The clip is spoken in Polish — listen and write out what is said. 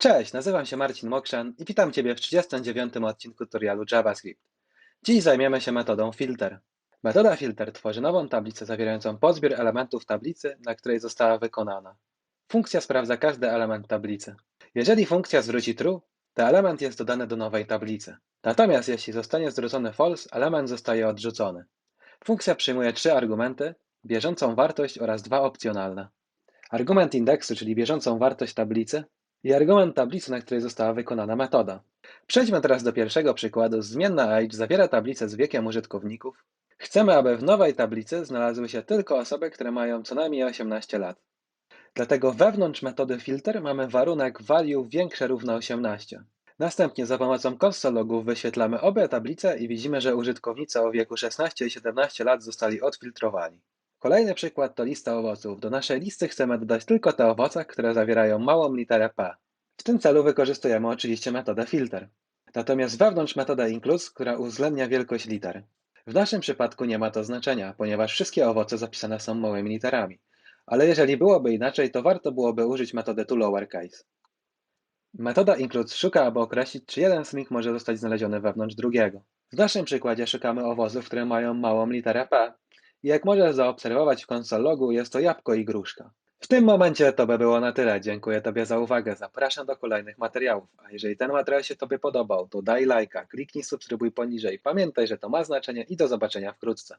Cześć, nazywam się Marcin Mokrzan i witam Ciebie w 39. odcinku tutorialu JavaScript. Dziś zajmiemy się metodą filter. Metoda filter tworzy nową tablicę zawierającą pozbiór elementów tablicy, na której została wykonana. Funkcja sprawdza każdy element tablicy. Jeżeli funkcja zwróci true, to element jest dodany do nowej tablicy. Natomiast jeśli zostanie zwrócony false, element zostaje odrzucony. Funkcja przyjmuje trzy argumenty, bieżącą wartość oraz dwa opcjonalne. Argument indeksu, czyli bieżącą wartość tablicy, i argument tablicy, na której została wykonana metoda. Przejdźmy teraz do pierwszego przykładu. Zmienna age zawiera tablicę z wiekiem użytkowników. Chcemy, aby w nowej tablicy znalazły się tylko osoby, które mają co najmniej 18 lat. Dlatego wewnątrz metody filter mamy warunek value większe równo 18. Następnie za pomocą console logów wyświetlamy obie tablice i widzimy, że użytkownicy o wieku 16 i 17 lat zostali odfiltrowani. Kolejny przykład to lista owoców. Do naszej listy chcemy dodać tylko te owoce, które zawierają małą literę P. W tym celu wykorzystujemy oczywiście metodę filter. Natomiast wewnątrz metodę include, która uwzględnia wielkość liter. W naszym przypadku nie ma to znaczenia, ponieważ wszystkie owoce zapisane są małymi literami. Ale jeżeli byłoby inaczej, to warto byłoby użyć metody toLowerCase. Metoda include szuka, aby określić, czy jeden string może zostać znaleziony wewnątrz drugiego. W naszym przykładzie szukamy owoców, które mają małą literę P, jak możesz zaobserwować w konsol logu, jest to jabłko i gruszka. W tym momencie to by było na tyle. Dziękuję Tobie za uwagę. Zapraszam do kolejnych materiałów. A jeżeli ten materiał się Tobie podobał, to daj lajka, kliknij subskrybuj poniżej. Pamiętaj, że to ma znaczenie i do zobaczenia wkrótce.